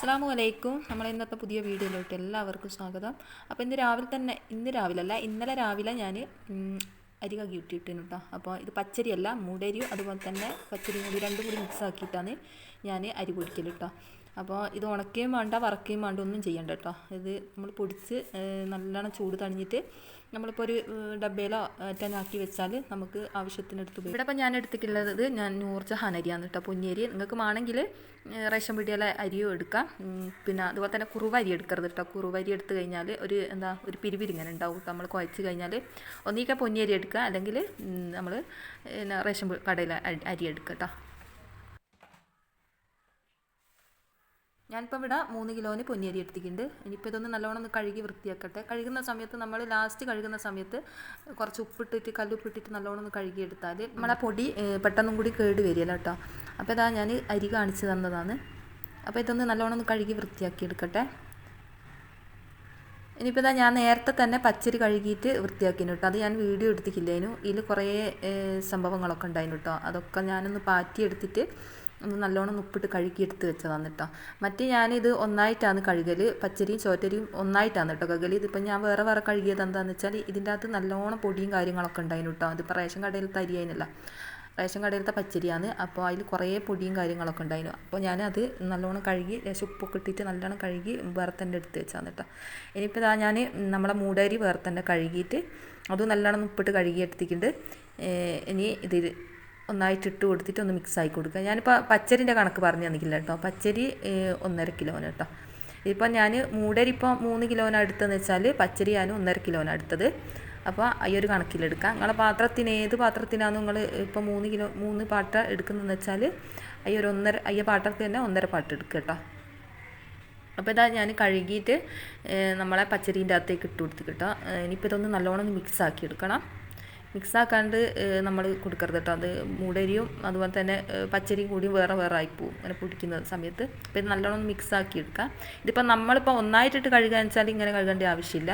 അസ്സാം വലൈക്കും നമ്മൾ ഇന്നത്തെ പുതിയ വീഡിയോയിലോട്ട് എല്ലാവർക്കും സ്വാഗതം. അപ്പോൾ ഇന്ന് രാവിലെ തന്നെ ഇന്ന് രാവിലെ അല്ല ഇന്നലെ രാവിലെ ഞാൻ അരി കകി ഇട്ടിട്ടിന് കേട്ടോ അപ്പോൾ ഇത് പച്ചരിയല്ല മൂടരിയും അതുപോലെ തന്നെ പച്ചരിയും കൂടി രണ്ടും കൂടി മിക്സ് ആക്കിയിട്ടാണ് ഞാൻ അരി പൊടിക്കൽ കേട്ടോ അപ്പോൾ ഇത് ഉണക്കുകയും വേണ്ട വറക്കുകയും വേണ്ട ഒന്നും ചെയ്യണ്ട കേട്ടോ ഇത് നമ്മൾ പൊടിച്ച് നല്ലോണം ചൂട് തണിഞ്ഞിട്ട് നമ്മളിപ്പോൾ ഒരു ഡബയിലോ ആക്കി വെച്ചാൽ നമുക്ക് ആവശ്യത്തിനെടുത്ത് പോയി ഇവിടെ ഇപ്പോൾ ഞാൻ എടുത്തിട്ടുള്ളത് ഞാൻ നൂർജഹാൻ ഹനരിയാണ് കേട്ടോ പൊന്നിയരി നിങ്ങൾക്ക് വേണമെങ്കിൽ റേഷൻ പീടികയിലെ അരിയോ എടുക്കാം. പിന്നെ അതുപോലെ തന്നെ കുറുവരി എടുക്കരുത് കേട്ടോ കുറുവരി എടുത്തു കഴിഞ്ഞാൽ ഒരു എന്താ ഒരു പിരിവിരിങ്ങനെ ഉണ്ടാവും. കേട്ടോ നമ്മൾ കുഴച്ച് കഴിഞ്ഞാൽ ഒന്നിക്കാൻ പൊന്നിയരി എടുക്കുക. അല്ലെങ്കിൽ നമ്മൾ റേഷൻ കടയിലെ അരി എടുക്കുക കേട്ടോ ഞാനിപ്പോൾ ഇവിടെ മൂന്ന് കിലോന് പൊന്നിയരി എടുത്തിട്ടുണ്ട്. ഇനിയിപ്പോൾ ഇതൊന്ന് നല്ലോണം ഒന്ന് കഴുകി വൃത്തിയാക്കട്ടെ. കഴുകുന്ന സമയത്ത് നമ്മൾ ലാസ്റ്റ് കഴുകുന്ന സമയത്ത് കുറച്ച് ഉപ്പിട്ടിട്ട് കല്ലുപ്പിട്ടിട്ട് നല്ലോണം ഒന്ന് കഴുകി എടുത്താൽ നമ്മളെ പൊടി പെട്ടെന്നും കൂടി കേട് വരികയില്ല കേട്ടോ. അപ്പോൾ ഇതാ ഞാൻ അരി കാണിച്ചു തന്നതാണ്. അപ്പോൾ ഇതൊന്ന് നല്ലോണം ഒന്ന് കഴുകി വൃത്തിയാക്കി എടുക്കട്ടെ ഇനിയിപ്പോൾ ഇതാ ഞാൻ നേരത്തെ തന്നെ പച്ചരി കഴുകിയിട്ട് വൃത്തിയാക്കിനു കേട്ടോ. അത് ഞാൻ വീഡിയോ എടുത്തിട്ടില്ലേനു. ഇതിൽ കുറേ സംഭവങ്ങളൊക്കെ ഉണ്ടായിരുന്നു കേട്ടോ. അതൊക്കെ ഞാനൊന്ന് പാറ്റി എടുത്തിട്ട് ഒന്ന് നല്ലോണം ഉപ്പിട്ട് കഴുകി എടുത്ത് വെച്ചതാണ് കേട്ടോ. മറ്റേ ഞാനിത് ഒന്നായിട്ടാണ് കഴുകൽ പച്ചരിയും ചോറ്റരിയും ഒന്നായിട്ടാണ് കേട്ടോ കഴുകൽ ഇതിപ്പോൾ ഞാൻ വേറെ വേറെ കഴുകിയത് എന്താണെന്ന് വെച്ചാൽ ഇതിന്റെ അകത്ത് നല്ലോണം പൊടിയും കാര്യങ്ങളൊക്കെ ഉണ്ടായിരുന്നു കേട്ടോ. അതിപ്പോൾ റേഷൻ കടയിലത്തെ അരി അതിനല്ല റേഷൻ കടയിലത്തെ പച്ചരിയാണ്. അപ്പോൾ അതിൽ കുറേ പൊടിയും കാര്യങ്ങളൊക്കെ ഉണ്ടായിരുന്നു. അപ്പോൾ ഞാനത് നല്ലോണം കഴുകി ലേശം ഉപ്പൊക്കെ ഇട്ടിട്ട് നല്ലോണം കഴുകി തന്നെ എടുത്ത് വെച്ചാണ് കേട്ടോ. ഇനിയിപ്പോൾ ഇതാ ഞാൻ നമ്മളെ മൂടരി തന്നെ കഴുകിയിട്ട് അതും നല്ലോണം ഉപ്പിട്ട് കഴുകി എടുത്തിട്ടുണ്ട് ഇനി ഇതിൽ ഒന്നായിട്ട് ഇട്ട് കൊടുത്തിട്ട് ഒന്ന് മിക്സ് ആക്കി കൊടുക്കുക. ഞാനിപ്പോൾ പച്ചരിന്റെ കണക്ക് പറഞ്ഞു തന്നിട്ടില്ല കേട്ടോ. പച്ചരി ഒന്നര കിലോന് കേട്ടോ. ഇപ്പോൾ ഞാൻ മൂടരി ഇപ്പോൾ മൂന്ന് കിലോന് എടുത്തതെന്ന് വെച്ചാൽ പച്ചരി ഞാൻ ഒന്നര കിലോന് എടുത്തത് അപ്പോൾ ഈ ഒരു കണക്കിലെടുക്കാം നിങ്ങളെ പാത്രത്തിന് ഏത് പാത്രത്തിനാണ് നിങ്ങൾ ഇപ്പോൾ മൂന്ന് കിലോ മൂന്ന് പാട്ട എടുക്കുന്നതെന്ന് വെച്ചാൽ ഈ ഒരു ഒന്നര അയ്യ പാത്രത്തിൽ തന്നെ ഒന്നര പാട്ട് എടുക്കുക കേട്ടോ. അപ്പോൾ ഇതാ ഞാൻ കഴുകിയിട്ട് നമ്മളെ പച്ചരീന്റെ അകത്തേക്ക് ഇട്ട് കൊടുത്ത് കേട്ടോ. ഇനിയിപ്പോൾ ഇതൊന്ന് നല്ലോണം മിക്സ് ആക്കി എടുക്കണം. മിക്സ് ആക്കാണ്ട് നമ്മൾ കൊടുക്കരുത് കേട്ടോ അത് മൂടരിയും അതുപോലെ തന്നെ പച്ചരിയും കൂടി വേറെ വേറെ ആയിപ്പോവും അങ്ങനെ പൊടിക്കുന്ന സമയത്ത്. അപ്പോൾ ഇത് നല്ലോണം മിക്സ് ആക്കി എടുക്കുക ഇതിപ്പോൾ നമ്മളിപ്പോൾ ഒന്നായിട്ടിട്ട് കഴുകാന്ന് വെച്ചാൽ ഇങ്ങനെ കഴുകേണ്ട ആവശ്യമില്ല.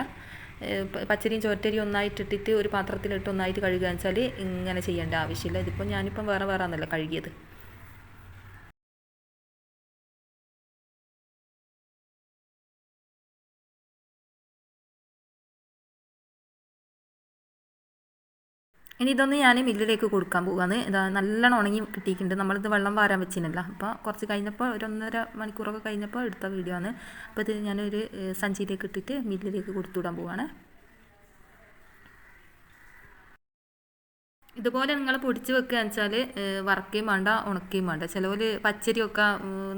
പച്ചരിയും ചോറ്റരിയും ഒന്നായിട്ടിട്ടിട്ട് ഒരു പാത്രത്തിലിട്ട് ഒന്നായിട്ട് കഴുകുക വെച്ചാൽ ഇങ്ങനെ ചെയ്യേണ്ട ആവശ്യമില്ല. ഇതിപ്പോൾ ഞാനിപ്പം വേറെ വേറെ ആണല്ലോ കഴുകിയത്. ഇനി ഇതൊന്ന് ഞാൻ മില്ലിലേക്ക് കൊടുക്കാൻ പോവാണ്. ഇതാ നല്ലോണം ഉണങ്ങി കിട്ടിയിട്ടുണ്ട്. നമ്മളിത് വെള്ളം വാരാൻ വെച്ചിനല്ല. അപ്പോൾ കുറച്ച് കഴിഞ്ഞപ്പോൾ ഒരു ഒന്നര മണിക്കൂറൊക്കെ കഴിഞ്ഞപ്പോൾ എടുത്ത വീഡിയോ ആണ്. അപ്പോൾ ഇത് ഞാനൊരു സഞ്ചിയിലേക്ക് ഇട്ടിട്ട് മില്ലിലേക്ക് കൊടുത്തു വിടാൻ പോവാണ്. ഇതുപോലെ നിങ്ങൾ പൊടിച്ച് വെക്കുകയെന്ന് വെച്ചാൽ വറക്കുകയും വേണ്ട ഉണക്കുകയും വേണ്ട. ചിലവർ പച്ചരിയൊക്കെ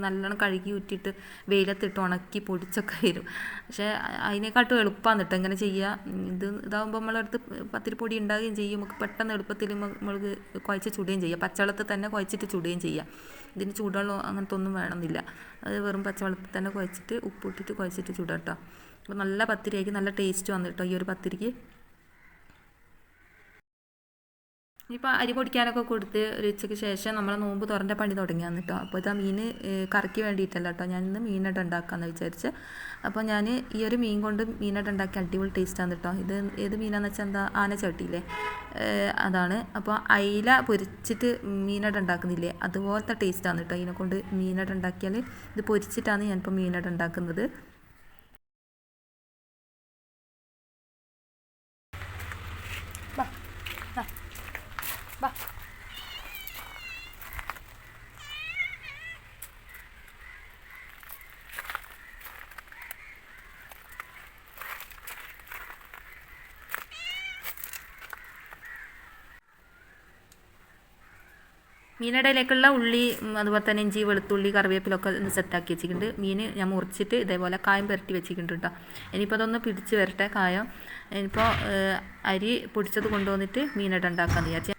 നല്ലോണം കഴുകി ഊറ്റിയിട്ട് വെയിലത്തിട്ട് ഉണക്കി പൊടിച്ചൊക്കെ വരും. പക്ഷേ അതിനെക്കാട്ടും എളുപ്പമാണ് കേട്ടോ ഇങ്ങനെ ചെയ്യുക ഇത് ഇതാകുമ്പോൾ നമ്മളടുത്ത് പത്തിരി പൊടി ഉണ്ടാകുകയും ചെയ്യും. നമുക്ക് പെട്ടെന്ന് എളുപ്പത്തിൽ നമ്മൾക്ക് കുഴച്ച് ചുടുകയും ചെയ്യാം. പച്ചവെള്ളത്തിൽ തന്നെ കുഴച്ചിട്ട് ചുടുകയും ചെയ്യാം. ഇതിന് ചൂടുവെള്ളം അങ്ങനത്തെ ഒന്നും വേണമെന്നില്ല. അത് വെറും പച്ചവെള്ളത്തിൽ തന്നെ കുഴച്ചിട്ട് ഉപ്പിട്ടിട്ട് കുഴച്ചിട്ട് ചുടാം കേട്ടോ അപ്പോൾ നല്ല പത്തിരിയായിരിക്കും. നല്ല ടേസ്റ്റ് വന്നിട്ടോ ഈ ഒരു പത്തിരിക്ക്. ഇനിയിപ്പോൾ അരി പൊടിക്കാനൊക്കെ കൊടുത്ത് ഒരു ഉച്ചയ്ക്ക് ശേഷം നമ്മൾ നോമ്പ് തുറന്റെ പണി തുടങ്ങിയാന്ന് കേട്ടോ അപ്പോൾ ഇതാ മീൻ കറക്കി വേണ്ടിയിട്ടല്ല കേട്ടോ ഞാൻ ഇന്ന് മീനായിട്ട് ഉണ്ടാക്കാമെന്ന് വിചാരിച്ച്. അപ്പോൾ ഞാൻ ഈ ഒരു മീൻ കൊണ്ട് മീനായിട്ട് ഉണ്ടാക്കി അടിപൊളി ടേസ്റ്റാണ് കേട്ടോ ഇത് ഏത് മീനാന്ന് വെച്ചാൽ എന്താ? ആന ചവിട്ടിയില്ലേ അതാണ്. അപ്പോൾ അയില പൊരിച്ചിട്ട് മീനായിട്ട് ഉണ്ടാക്കുന്നില്ലേ? അതുപോലത്തെ ടേസ്റ്റാണ് കേട്ടോ ഇതിനെ കൊണ്ട് മീനട ഉണ്ടാക്കിയാൽ ഇത് പൊരിച്ചിട്ടാണ് ഞാനിപ്പോൾ മീനായിട്ട് ഉണ്ടാക്കുന്നത്. മീനടയിലേക്കുള്ള ഉള്ളി അതുപോലെ തന്നെ ഇഞ്ചി വെളുത്തുള്ളി കറിവേപ്പിലൊക്കെ ഒന്ന് സെറ്റാക്കി വെച്ചിട്ടുണ്ട്. മീൻ ഞാൻ മുറിച്ചിട്ട് ഇതേപോലെ കായം പുരട്ടി വെച്ചിട്ടുണ്ട് കേട്ടോ ഇനിയിപ്പോൾ അതൊന്ന് പിടിച്ച് വരട്ടെ കായം. ഇനിയിപ്പോൾ അരി പൊടിച്ചത് കൊണ്ടുവന്നിട്ട് മീനട ഉണ്ടാക്കാമെന്ന് വിചാരിച്ചു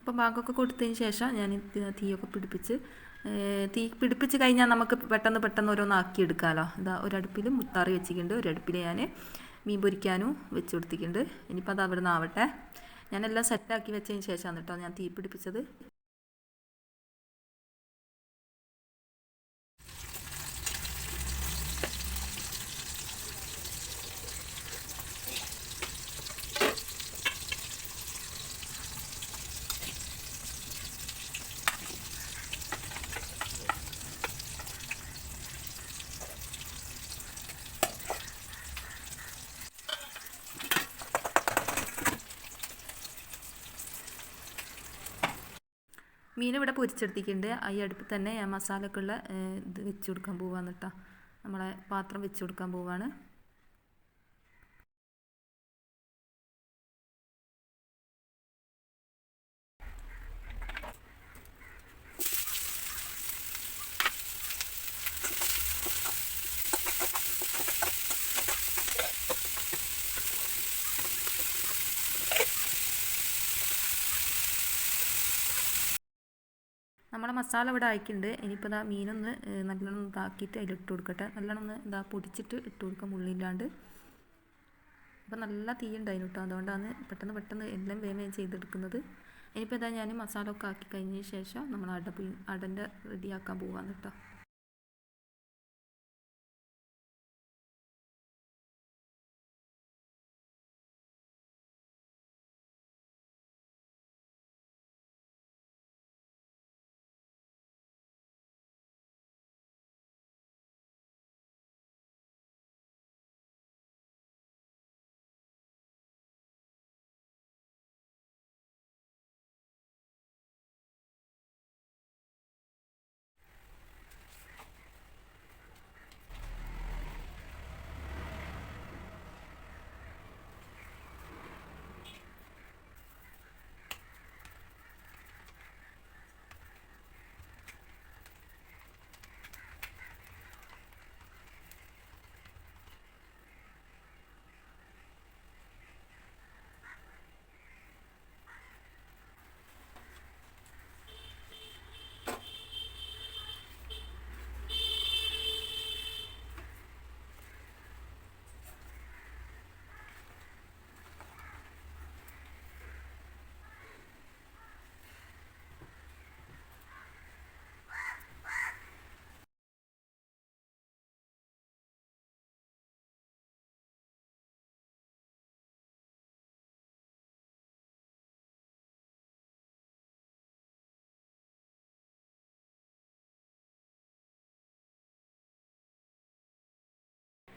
അപ്പോൾ ബാഗൊക്കെ കൊടുത്തതിന് ശേഷം ഞാൻ തീയൊക്കെ പിടിപ്പിച്ച് തീ പിടിപ്പിച്ച് കഴിഞ്ഞാൽ നമുക്ക് പെട്ടെന്ന് പെട്ടെന്ന് ഓരോന്ന് ആക്കി എടുക്കാമല്ലോ ഇതാ ഒരടുപ്പിൽ മുത്താറി വെച്ചിട്ടുണ്ട്. ഒരടുപ്പിൽ ഞാൻ മീൻ പൊരിക്കാനും വെച്ച് കൊടുത്തിട്ടുണ്ട്. ഇനിയിപ്പോൾ അത് അവിടെ നിന്ന് ആവട്ടെ. ഞാനെല്ലാം സെറ്റാക്കി വെച്ചതിന് ശേഷമാണ് കേട്ടോ ഞാൻ തീ പിടിപ്പിച്ചത്. മീൻ ഇവിടെ പൊരിച്ചെടുത്തിട്ടുണ്ട് ഈ അടുപ്പിൽ തന്നെ ഞാൻ മസാലക്കുള്ള ഇത് വെച്ച് കൊടുക്കാൻ പോവാന്ന് കേട്ടോ നമ്മളെ പാത്രം വെച്ച് കൊടുക്കാൻ പോവാണ് നമ്മളെ മസാല ഇവിടെ ആയിക്കുണ്ട്. ഇനിയിപ്പോൾ ഇതാ മീനൊന്ന് നല്ലോണം ഇതാക്കിയിട്ട് അതിലിട്ട് കൊടുക്കട്ടെ. നല്ലോണം ഒന്ന് ഇതാ പൊടിച്ചിട്ട് ഇട്ട് കൊടുക്കാം ഉള്ളില്ലാണ്ട്. അപ്പോൾ നല്ല തീ ഉണ്ടായിരുന്നു കേട്ടോ അതുകൊണ്ടാണ് പെട്ടെന്ന് പെട്ടെന്ന് എല്ലാം വേഗം ചെയ്തെടുക്കുന്നത്. ഇനിയിപ്പോൾ ഇതാ ഞാൻ മസാല ഒക്കെ ആക്കി കഴിഞ്ഞ ശേഷം നമ്മൾ അട അടന്റെ റെഡിയാക്കാൻ പോവാന്ന് കേട്ടോ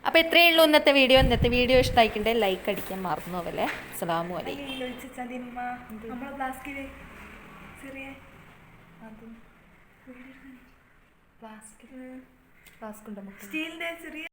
അപ്പോൾ ഇത്രയേ ഉള്ളൂ ഇന്നത്തെ വീഡിയോ ഇന്നത്തെ വീഡിയോ ഇഷ്ടമായിക്കണ്ടേ? ലൈക്ക് അടിക്കാൻ മറന്നു പോലെ ഉണ്ടോ സ്റ്റീലിന്റെ ചെറിയ